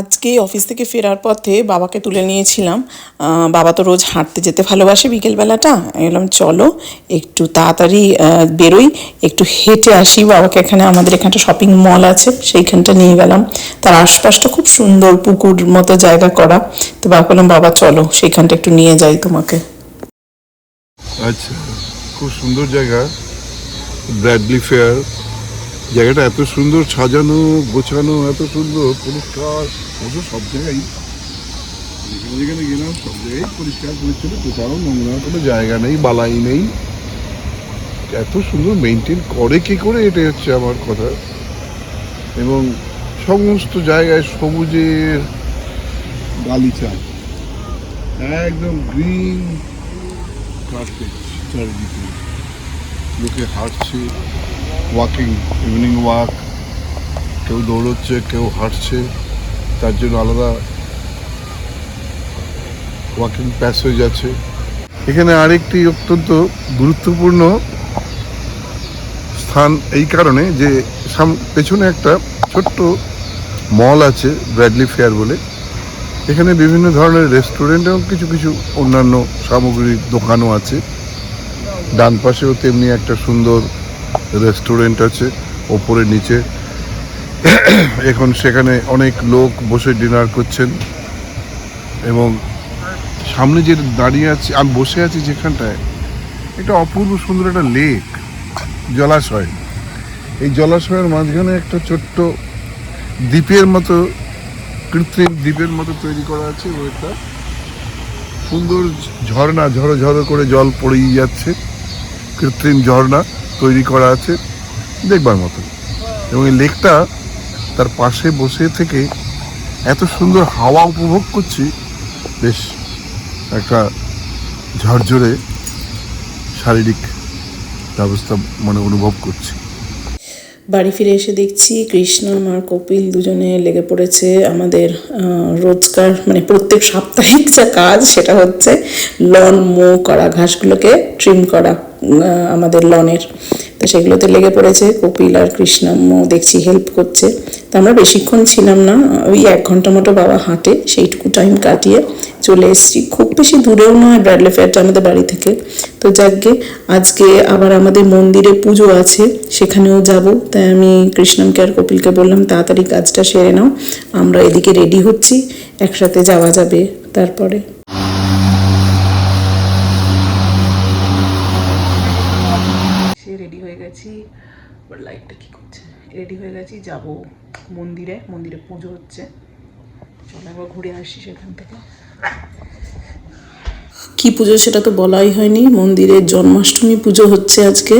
আজকে অফিস থেকে ফেরার পথে বাবাকে তুলে নিয়েছিলাম। বাবা তো রোজ হাঁটতে যেতে ভালোবাসে বিকেলবেলাটা। আমি বললাম, চলো, একটু তাড়াতাড়ি বেরোই। একটু হেঁটে আসি বাবাকে এখানে। আমাদের এখানে একটা শপিং মল আছে, সেইখানটা নিয়ে গেলাম। তার আশপাশটা খুব সুন্দর পুকুর মতো জায়গা করা। তো বাবা বললাম, বাবা, চলো, সেইখানটা একটু নিয়ে যাই তোমাকে। আচ্ছা খুব সুন্দর জায়গা। ব্র্যাডলি ফেয়ার জায়গাটা এত সুন্দর সাজানো, গোছানো, এত সুন্দর, পরিষ্কার। অবশ্য সব জায়গায় যেখানে গেলাম, সব জায়গায় পরিষ্কার, পরিচ্ছন্ন কোথাও নোংরা, কোনো জায়গা নেই, বালাই নেই। এত সুন্দর মেনটেন করে কি করে এটা হচ্ছে আমার কথা। এবং সমস্ত জায়গায় সবুজের গালিচা একদম গ্রিন কার্পেট চারিদিকে। লোকে হাঁটছে ওয়াকিং ইভিনিং ওয়াক কেউ দৌড়চ্ছে, কেউ হাঁটছে। তার জন্য আলাদা ওয়াকিং প্যাসেজ আছে এখানে আরেকটি অত্যন্ত গুরুত্বপূর্ণ স্থান এই কারণে যে সাম, পেছনে একটা ছোট্ট মল আছে ব্র্যাডলি ফেয়ার বলে। এখানে বিভিন্ন ধরনের রেস্টুরেন্ট এবং কিছু কিছু অন্যান্য সামগ্রীর দোকানও আছে। ডান পাশেও তেমনি একটা সুন্দর রেস্টুরেন্ট আছে, ওপরে নিচে এখন সেখানে অনেক লোক বসে ডিনার করছেন এবং সামনে যে দাঁড়িয়ে আছে, আমি বসে আছি যেখানটায়, একটা অপূর্ব সুন্দর একটা লেক জলাশয়। এই জলাশয়ের মাঝখানে একটা ছোট্ট দ্বীপের মতো, কৃত্রিম দ্বীপের মতো তৈরি করা আছে ও একটা সুন্দর ঝর্ণা ঝড়ো ঝড়ো করে জল পড়েই যাচ্ছে। কৃত্রিম ঝর্ণা তৈরি করা আছে, দেখবার মতো। এবং এই লেকটা তার পাশে বসে থেকে এত সুন্দর হাওয়া উপভোগ করছি, বেশ একটা ঝরঝরে শারীরিক ব্যবস্থা মানে অনুভব করছি। বাড়ি ফিরে এসে দেখছি কৃষ্ণ আর কপিল দুজনে লেগে পড়েছে আমাদের রোজকার মানে প্রত্যেক সাপ্তাহিক যা কাজ সেটা হচ্ছে লন, মো করা ঘাসগুলোকে ট্রিম করা। আমাদের লনের। তো সেগুলোতে লেগে পড়েছে। কপিল আর কৃষ্ণাম্মু দেখছি হেল্প করছে। তো আমরা বেশিক্ষণ ছিলাম না, ওই এক ঘণ্টা মতো বাবা হাঁটে, সেইটুকু টাইম কাটিয়ে চলে এসেছি। খুব বেশি দূরেও নয় ব্র্যাডলে ফেয়ারটা আমাদের বাড়ি থেকে। তো যাকগে, আজকে আবার আমাদের মন্দিরে পুজো আছে, সেখানেও যাব। তাই আমি কৃষ্ণমকে আর কপিলকে বললাম, তাড়াতাড়ি কাজটা সেরে নাও, আমরা এদিকে রেডি হচ্ছি, একসাথে যাওয়া যাবে তারপরে সে রেডি হয়ে গেছি এবার লাইটটা কি করছে? রেডি হয়ে গেছি যাব মন্দিরে মন্দিরে পুজো হচ্ছে। চলো একবার ঘুরে আসি সেখান থেকে। কি পুজো সেটা তো বলাই হয়নি মন্দিরে জন্মাষ্টমী পুজো হচ্ছে আজকে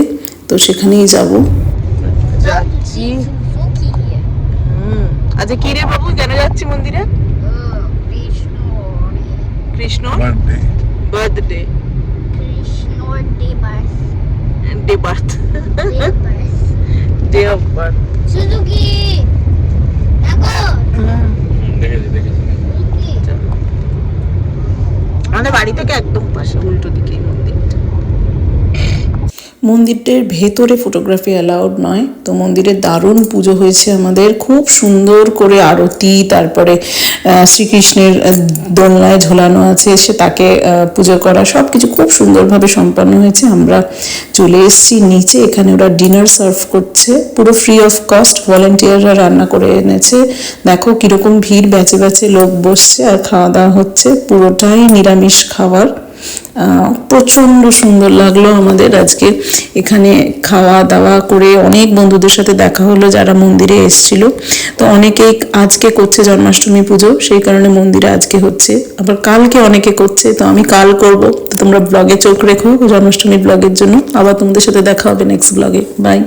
তো সেখানেই যাব। যাচ্ছি। আচ্ছা কি রে বাবু কেন যাচ্ছি মন্দিরে? Krishna birthday birthday. Debat. Debat. Debat. Suzuki! মন্দিরটার ভেতরে ফটোগ্রাফি অ্যালাউড নয়। তো মন্দিরে দারুণ পুজো হয়েছে আমাদের। খুব সুন্দর করে আরতি, তারপরে শ্রীকৃষ্ণের দোলনায় ঝোলানো আছে সে তাকে পুজো করা সব কিছু খুব সুন্দরভাবে সম্পন্ন হয়েছে। আমরা চলে এসেছি নিচে, এখানে ওরা ডিনার সার্ভ করছে। পুরো ফ্রি অফ কস্ট ভলেন্টিয়াররা রান্না করে এনেছে। দেখো কীরকম ভিড়, ব্যাচে ব্যাচে লোক বসছে আর খাওয়া দাওয়া হচ্ছে। পুরোটাই নিরামিষ খাবার। প্রচণ্ড সুন্দর লাগল আমাদের আজকে। এখানে খাওয়া দাওয়া করে অনেক বন্ধুদের সাথে দেখা হলো যারা মন্দিরে এসেছিল। তো অনেকেই আজকে করছে জন্মাষ্টমী পুজো, সেই কারণে মন্দিরে আজকে হচ্ছে। আবার কালকে অনেকে করছে, তো আমি কাল করব। তো তোমরা ব্লগে চোখ রেখো জন্মাষ্টমী ব্লগের জন্য। আবার তোমাদের সাথে দেখা হবে নেক্সট ব্লগে বাই